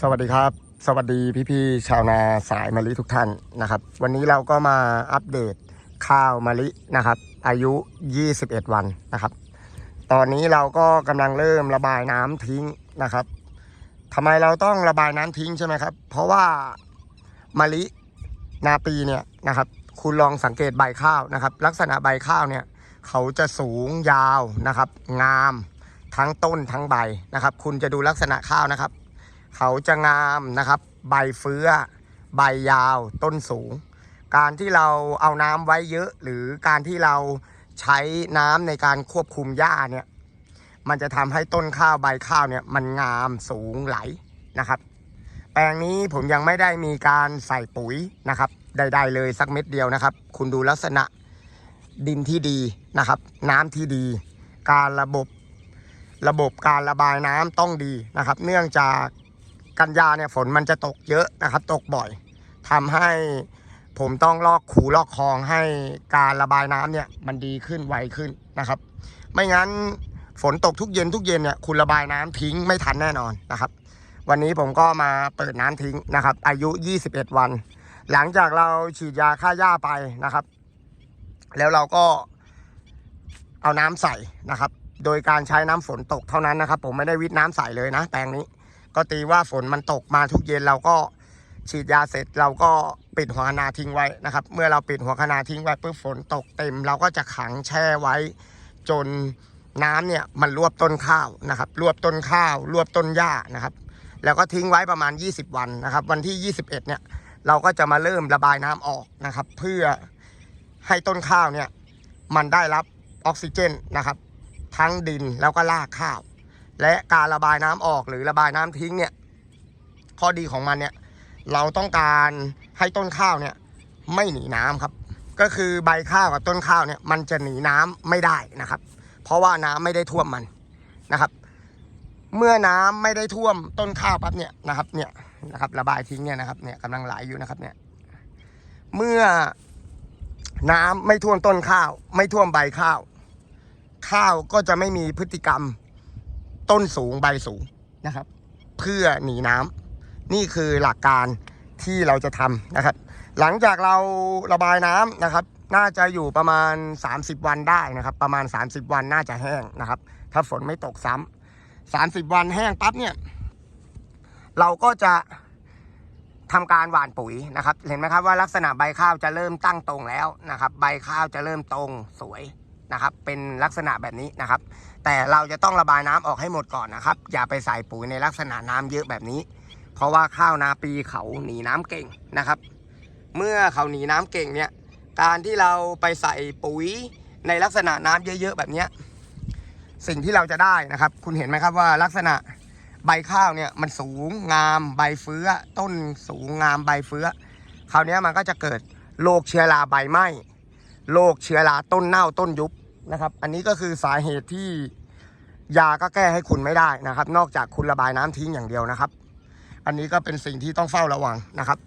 สวัสดีครับ สวัสดีพี่ๆชาวนาสายมะลิทุกท่านนะครับ วันนี้เราก็มาอัปเดตข้าวมะลินะครับ อายุ 21 วันนะครับ ตอนนี้เราก็กำลังเริ่มระบายน้ำทิ้งนะครับทำไมเราต้องระบายน้ำทิ้งใช่ไหมครับ เพราะว่ามะลินาปีเนี่ยนะครับ คุณลองสังเกตใบข้าวนะครับ ลักษณะใบข้าวเนี่ยเขาจะสูงยาวนะครับ งามทั้งต้นทั้งใบนะครับ คุณจะดูลักษณะข้าวนะครับ เขาจะงามนะครับ ใบเฟื้อ ใบยาวต้นสูง การที่เราเอาน้ำไว้เยอะ หรือการที่เราใช้น้ำในการควบคุมหญ้าเนี่ยมันจะทำให้ต้นข้าวใบข้าวเนี่ยมันงามสูงไหลนะครับ แปลงนี้ผมยังไม่ได้มีการใส่ปุ๋ยนะครับใดๆเลยสักเม็ดเดียวนะครับ คุณดูลักษณะดินที่ดีนะครับ น้ำที่ดี การระบบระบบการระบายน้ำต้องดีนะครับ เนื่องจาก กันยาเนี่ยฝนมันจะตกเยอะนะครับ ตกบ่อยทำให้ผมต้องลอกขูลอกคลองให้การระบายน้ำเนี่ยมันดีขึ้นไวขึ้นนะครับ ไม่งั้นฝนตกทุกเย็นทุกเย็นเนี่ยคุณระบายน้ำทิ้งไม่ทันแน่นอนนะครับ วันนี้ผมก็มาเปิดน้ำทิ้งนะครับ อายุ 21 วัน หลังจากเราฉีดยาฆ่าหญ้าไปนะครับ แล้วเราก็เอาน้ำใส่นะครับ โดยการใช้น้ำฝนตกเท่านั้นนะครับ ผมไม่ได้วิทน้ำใส่เลยนะแปลงนี้ ก็ตีว่าฝนมันตกมาทุกเย็นเราก็ฉีดยาเสร็จเราก็ปิดหัวคะนาทิ้งไว้นะครับ เมื่อเราปิดหัวคะนาทิ้งไว้ปุ๊บฝนตกเต็ม เราก็จะขังแช่ไว้ จนน้ำเนี่ยมันรวบต้นข้าวนะครับ รวบต้นข้าว รวบต้นหญ้านะครับ แล้วก็ทิ้งไว้ประมาณ 20 วันนะครับ วันที่ 21 เนี่ย เราก็จะมาเริ่มระบายน้ำออกนะครับ เพื่อให้ต้นข้าวเนี่ยมันได้รับออกซิเจนนะครับ ทั้งดินแล้วก็รากข้าว และการระบายน้ำออกหรือระบายน้ำทิ้งเนี่ย ข้อดีของมันเนี่ย เราต้องการให้ต้นข้าวเนี่ยไม่หนีน้ำครับ ก็คือใบข้าวกับต้นข้าวเนี่ยมันจะหนีน้ำไม่ได้นะครับ เพราะว่าน้ำไม่ได้ท่วมมันนะครับ เมื่อน้ำไม่ได้ท่วมต้นข้าวปั๊บเนี่ยนะครับเนี่ยนะครับ ระบายทิ้งเนี่ยนะครับเนี่ยกำลังไหลอยู่นะครับเนี่ยเมื่อน้ำไม่ท่วมต้นข้าว ไม่ท่วมใบข้าว ข้าวก็จะไม่มีพฤติกรรม ต้นสูงใบสูงนะครับ เพื่อหนีน้ำนี่คือหลักการที่เราจะทำนะครับ หลังจากเราระบายน้ำนะครับ น่าจะอยู่ประมาณ 30 วันได้นะครับ ประมาณ 30 วันน่าจะแห้งนะครับ ถ้าฝนไม่ตกซ้ำ30 วันแห้งปั๊บเนี่ย เราก็จะทำการหว่านปุ๋ยนะครับ เห็นไหมครับว่าลักษณะใบข้าวจะเริ่มตั้งตรงแล้วนะครับ ใบข้าวจะเริ่มตรงสวย นะครับ เป็นลักษณะแบบนี้นะครับ แต่เราจะต้องระบายน้ำออกให้หมดก่อนนะครับ อย่าไปใส่ปุ๋ยในลักษณะน้ำเยอะแบบนี้ เพราะว่าข้าวนาปีเขาหนีน้ำเก่งนะครับ เมื่อเขาหนีน้ำเก่งเนี่ย การที่เราไปใส่ปุ๋ยในลักษณะน้ำเยอะๆแบบเนี้ยสิ่งที่เราจะได้นะครับ คุณเห็นไหมครับว่าลักษณะใบข้าวเนี่ยมันสูงงามใบเฟื้อ ต้นสูงงามใบเฟื้อคราวนี้มันก็จะเกิดโรคเชื้อราใบไหม้โรคเชื้อราต้นเน่าต้นยุบ นะครับ อันนี้ก็คือสาเหตุที่ยาก็แก้ให้คุณไม่ได้นะครับ นอกจากคุณระบายน้ำทิ้งอย่างเดียวนะครับ อันนี้ก็เป็นสิ่งที่ต้องเฝ้าระวังนะครับ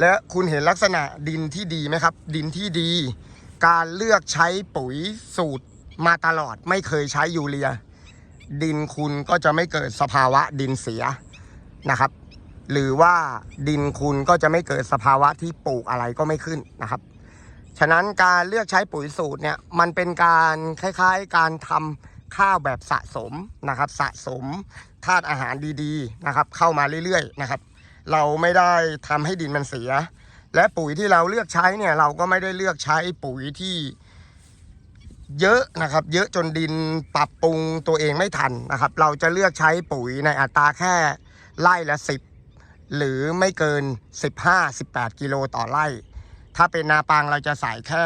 และคุณเห็นลักษณะดินที่ดีไหมครับ ดินที่ดี การเลือกใช้ปุ๋ยสูตรมาตลอดไม่เคยใช้ยูเรีย ดินคุณก็จะไม่เกิดสภาวะดินเสียนะครับ หรือว่าดินคุณก็จะไม่เกิดสภาวะที่ปลูกอะไรก็ไม่ขึ้นนะครับ ฉะนั้นการเลือกใช้ปุ๋ยสูตรเนี่ยมันเป็นการคล้ายๆ การทำข้าวแบบสะสมนะครับ สะสมธาตุอาหารดีๆนะครับ เข้ามาเรื่อยๆนะครับ เราไม่ได้ทำให้ดินมันเสีย และปุ๋ยที่เราเลือกใช้เนี่ยเราก็ไม่ได้เลือกใช้ปุ๋ยที่เยอะนะครับ เยอะจนดินปรับปรุงตัวเองไม่ทันนะครับ เราจะเลือกใช้ปุ๋ยในอัตราแค่ไร่ละสิบหรือไม่เกิน 15-18 กิโลต่อไร่ ถ้าเป็นนาปังเราจะใส่แค่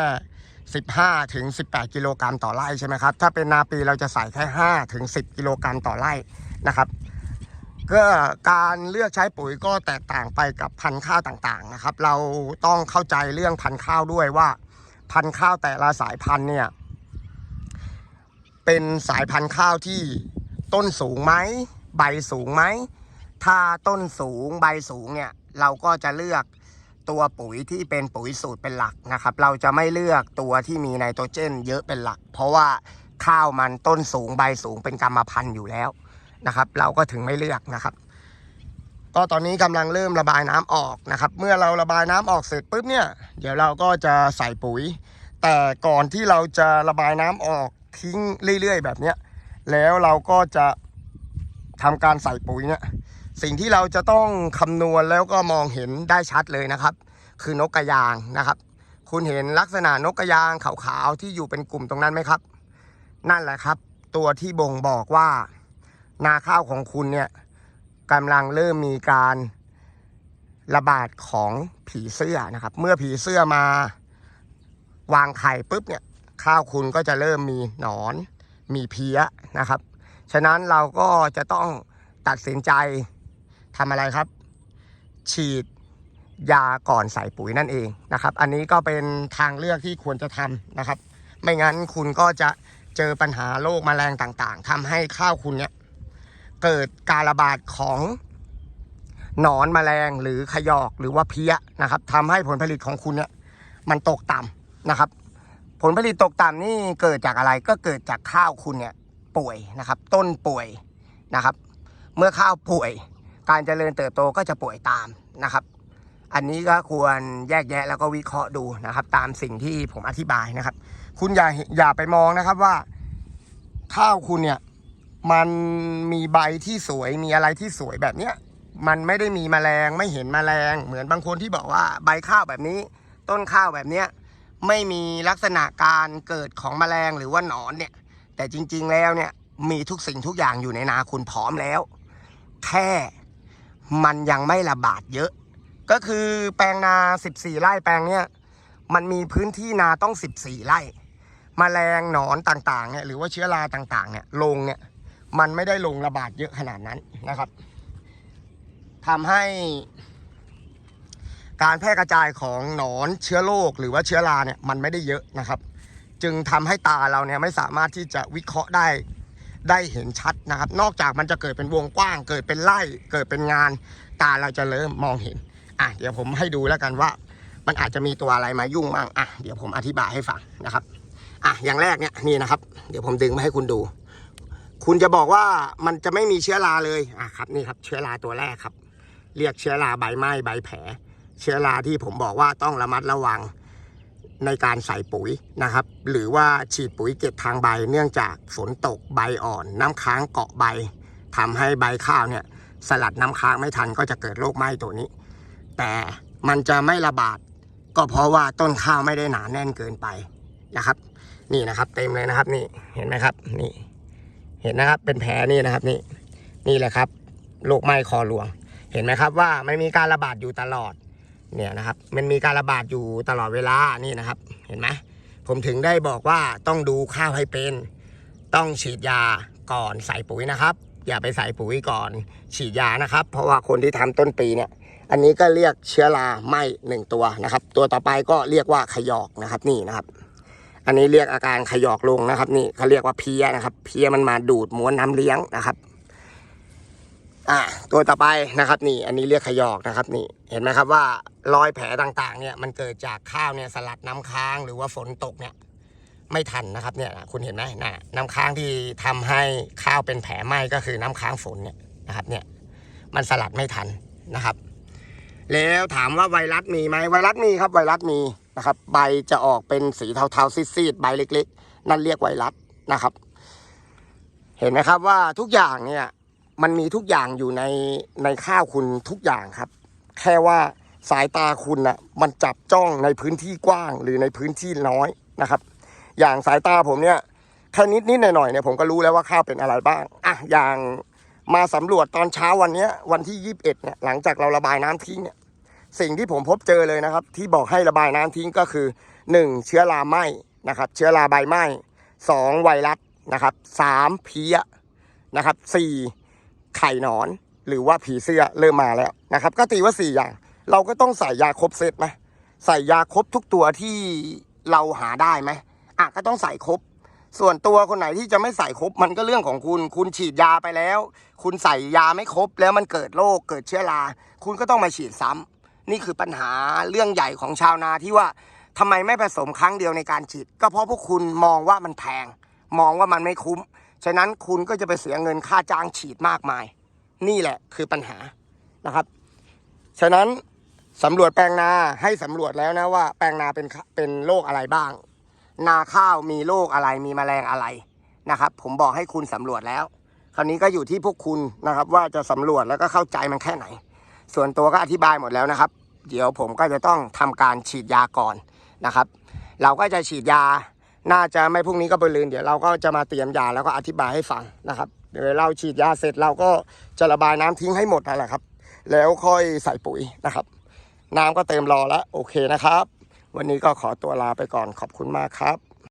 15ถึง18 กิโลกรัมต่อไร่ใช่ไหมครับ ถ้าเป็นนาปีเราจะใส่แค่5ถึง10 กิโลกรัมต่อไร่นะครับก็การเลือกใช้ปุ๋ยก็แตกต่างไปกับพันธุ์ข้าวต่างๆนะครับ เราต้องเข้าใจเรื่องพันธุ์ข้าวด้วยว่าพันธุ์ข้าวแต่ละสายพันธุ์เนี่ยเป็นสายพันธุ์ข้าวที่ต้นสูงไหมใบสูงไหมถ้าต้นสูงใบสูงเนี่ยเราก็จะเลือก ตัวปุ๋ยที่เป็นปุ๋ยสูตรเป็นหลักนะครับ เราจะไม่เลือกตัวที่มีไนโตรเจน เยอะเป็นหลัก เพราะว่าข้าวมันต้นสูงใบสูงเป็นกรรมพันธุ์อยู่แล้วนะครับ เราก็ถึงไม่เลือกนะครับ ก็ตอนนี้กำลังเริ่มระบายน้ำออกนะครับ เมื่อเราระบายน้ำออกเสร็จปุ๊บเนี่ย เดี๋ยวเราก็จะใส่ปุ๋ย แต่ก่อนที่เราจะระบายน้ำออกทิ้งเรื่อยๆ แบบเนี้ยแล้วเราก็จะทำการใส่ปุ๋ยเนี่ย สิ่งที่เราจะต้องคำนวณแล้วก็มองเห็นได้ชัดเลยนะครับ คือนกกระยางนะครับ คุณเห็นลักษณะนกกระยางขาวๆที่อยู่เป็นกลุ่มตรงนั้นไหมครับ นั่นแหละครับ ตัวที่บ่งบอกว่า นาข้าวของคุณเนี่ยกำลังเริ่มมีการระบาดของผีเสื้อนะครับ เมื่อผีเสื้อมาวางไข่ปุ๊บเนี่ยข้าวคุณก็จะเริ่มมีหนอน มีเพี้ยนะครับ ฉะนั้นเราก็จะต้องตัดสินใจ ทำอะไรครับ ฉีดยาก่อนใส่ปุ๋ยนั่นเองนะครับ อันนี้ก็เป็นทางเลือกที่ควรจะทำนะครับ ไม่งั้นคุณก็จะเจอปัญหาโรคแมลงต่างๆทำให้ข้าวคุณเนี่ยเกิดการระบาดของหนอนแมลงหรือขยอกหรือว่าเพี้ยนะครับทำให้ผลผลิตของคุณเนี่ยมันตกต่ำนะครับ ผลผลิตตกต่ำนี่เกิดจากอะไรก็เกิดจากข้าวคุณเนี่ยป่วยนะครับ ต้นป่วยนะครับ เมื่อข้าวป่วย การเจริญเติบโตก็จะป่วยตามนะครับ อันนี้ก็ควรแยกแยะแล้วก็วิเคราะห์ดูนะครับ ตามสิ่งที่ผมอธิบายนะครับ คุณอย่าอย่าไปมองนะครับว่า ข้าวคุณเนี่ยมันมีใบที่สวยมีอะไรที่สวยแบบเนี้ยมันไม่ได้มีแมลงไม่เห็นแมลง เหมือนบางคนที่บอกว่าใบข้าวแบบนี้ ต้นข้าวแบบเนี้ยไม่มีลักษณะการเกิดของแมลงหรือว่าหนอนเนี่ย แต่จริง ๆแล้วเนี่ยมีทุกสิ่งทุกอย่างอยู่ในนาคุณพร้อมแล้ว แค่ มันยังไม่ระบาดเยอะ ก็คือแปลงนา 14 ไร่แปลงเนี้ยมันมีพื้นที่นาต้อง 14 ไร่มแมลงหนอนต่างๆเนี่ยหรือว่าเชื้อราต่างๆเนี่ยลงเนี่ยมันไม่ได้ลงระบาดเยอะขนาดนั้นนะครับทำให้การแพร่กระจายของหนอนเชื้อโรคหรือว่าเชื้อราเนี่ยมันไม่ได้เยอะนะครับ จึงทำให้ตาเราเนี่ยไม่สามารถที่จะวิเคราะห์ได้ ได้เห็นชัดนะครับ นอกจากมันจะเกิดเป็นวงกว้าง เกิดเป็นไร่เกิดเป็นงาน ตาเราจะเริ่มมองเห็น อะเดี๋ยวผมให้ดูแล้วกันว่า มันอาจจะมีตัวอะไรมายุ่งบ้างอะเดี๋ยวผมอธิบายให้ฟังนะครับ อะอย่างแรกเนี่ยนี่นะครับ เดี๋ยวผมดึงมาให้คุณดู คุณจะบอกว่ามันจะไม่มีเชื้อราเลยอะครับนี่ครับ เชื้อราตัวแรกครับ เรียกเชื้อราใบไหม้ใบแผลเชื้อราที่ผมบอกว่าต้องระมัดระวัง ในการใส่ปุ๋ยนะครับ หรือว่าฉีดปุ๋ยเก็บทางใบ เนื่องจากฝนตกใบอ่อน น้ำค้างเกาะใบทำให้ใบข้าวเนี่ยสลัดน้ำค้างไม่ทันก็จะเกิดโรคไหม้ตัวนี้ แต่มันจะไม่ระบาด ก็เพราะว่าต้นข้าวไม่ได้หนาแน่นเกินไปนะครับ นี่นะครับเต็มเลยนะครับนี่เห็นไหมครับนี่ เห็นนะครับเป็นแผลนี่นะครับนี่นี่แหละครับโรคไหม้คอหลวง เห็นไหมครับว่ามันมีการระบาดอยู่ตลอด เนี่ยนะครับ มันมีการระบาดอยู่ตลอดเวลานี่นะครับ เห็นไหมผมถึงได้บอกว่าต้องดูข้าวให้เป็น ต้องฉีดยาก่อนใส่ปุ๋ยนะครับ อย่าไปใส่ปุ๋ยก่อนฉีดยานะครับ เพราะว่าคนที่ทำต้นปีเนี่ยอันนี้ก็เรียกเชื้อราไหม้หนึ่งตัวนะครับ ตัวต่อไปก็เรียกว่าขยอกนะครับนี่นะครับ อันนี้เรียกอาการขยอกลงนะครับ นี่เขาเรียกว่าเพี้ยนะครับ เพี้ยมันมาดูดม้วนน้ำเลี้ยงนะครับ อ่าตัวต่อไปนะครับนี่ อันนี้เรียกขยอกนะครับนี่เห็นไหมครับว่ารอยแผลต่างๆ เนี่ยมันเกิดจากข้าวเนี่ยสลัดน้ำค้างหรือว่าฝนตกเนี่ยไม่ทันนะครับเนี่ยคุณเห็นไหมนะน้ำค้างที่ทำให้ข้าวเป็นแผลไหม้ก็คือน้ำค้างฝนเนี่ยนะครับเนี่ยมันสลัดไม่ทันนะครับ แล้วถามว่าไวรัสมีไหมไวรัสมีครับไวรัสมีนะครับ ใบจะออกเป็นสีเทาๆซีดๆใบเล็ก ๆ นั่นเรียกไวรัสนะครับ เห็นไหมครับว่าทุกอย่างเนี่ย มันมีทุกอย่างอยู่ในในข้าวคุณทุกอย่างครับ แค่ว่าสายตาคุณนะ่ะมันจับจ้องในพื้นที่กว้างหรือในพื้นที่น้อยนะครับ อย่างสายตาผมเนี่ยแค่นิดนิดหน่อยหน่อยเนี่ยผมก็รู้แล้วว่าข้าวเป็นอะไรบ้างอะอย่างมาสำรวจตอนเช้าวันเนี้ยวันที่ยี่สิบเอ็ดเนี่ยหลังจากเราระบายน้ำทิ้งเนี่ยสิ่งที่ผมพบเจอเลยนะครับ ที่บอกให้ระบายน้ำทิ้งก็คือหนึ่งเชื้อราไหม้นะครับ เชื้อราใบไหม้สองไวรัสนะครับสามเพี้ยนะครับสี่ ไข่หนอน หรือว่าผีเสื้อเริ่มมาแล้วนะครับ ก็ตีว่าสี่อย่าง เราก็ต้องใส่ยาครบเซตไหมใส่ยาครบทุกตัวที่เราหาได้ไหมอะก็ต้องใส่ครบ ส่วนตัวคนไหนที่จะไม่ใส่ครบมันก็เรื่องของคุณ คุณฉีดยาไปแล้ว คุณใส่ยาไม่ครบแล้วมันเกิดโรคเกิดเชื้อราคุณก็ต้องมาฉีดซ้ำนี่คือปัญหาเรื่องใหญ่ของชาวนาที่ว่าทำไมไม่ผสมครั้งเดียวในการฉีด ก็เพราะพวกคุณมองว่ามันแพงมองว่ามันไม่คุ้ม ฉะนั้นคุณก็จะไปเสียเงินค่าจ้างฉีดมากมาย นี่แหละคือปัญหานะครับ ฉะนั้นสำรวจแปลงนาให้สำรวจแล้วนะว่าแปลงนาเป็นเป็นโรคอะไรบ้าง นาข้าวมีโรคอะไรมีแมลงอะไรนะครับ ผมบอกให้คุณสำรวจแล้ว คราวนี้ก็อยู่ที่พวกคุณนะครับ ว่าจะสำรวจแล้วก็เข้าใจมันแค่ไหน ส่วนตัวก็อธิบายหมดแล้วนะครับ เดี๋ยวผมก็จะต้องทำการฉีดยาก่อนนะครับ เราก็จะฉีดยา น่าจะไม่พรุ่งนี้ก็ไปลืนเดี๋ยวเราก็จะมาเตรียมยาแล้วก็อธิบายให้ฟังนะครับเดี๋ยวเราฉีดยาเสร็จเราก็จะระบายน้ำทิ้งให้หมดนั่นแหละครับ แล้วค่อยใส่ปุ๋ยนะครับ น้ำก็เต็มรอแล้วโอเคนะครับ วันนี้ก็ขอตัวลาไปก่อนขอบคุณมากครับ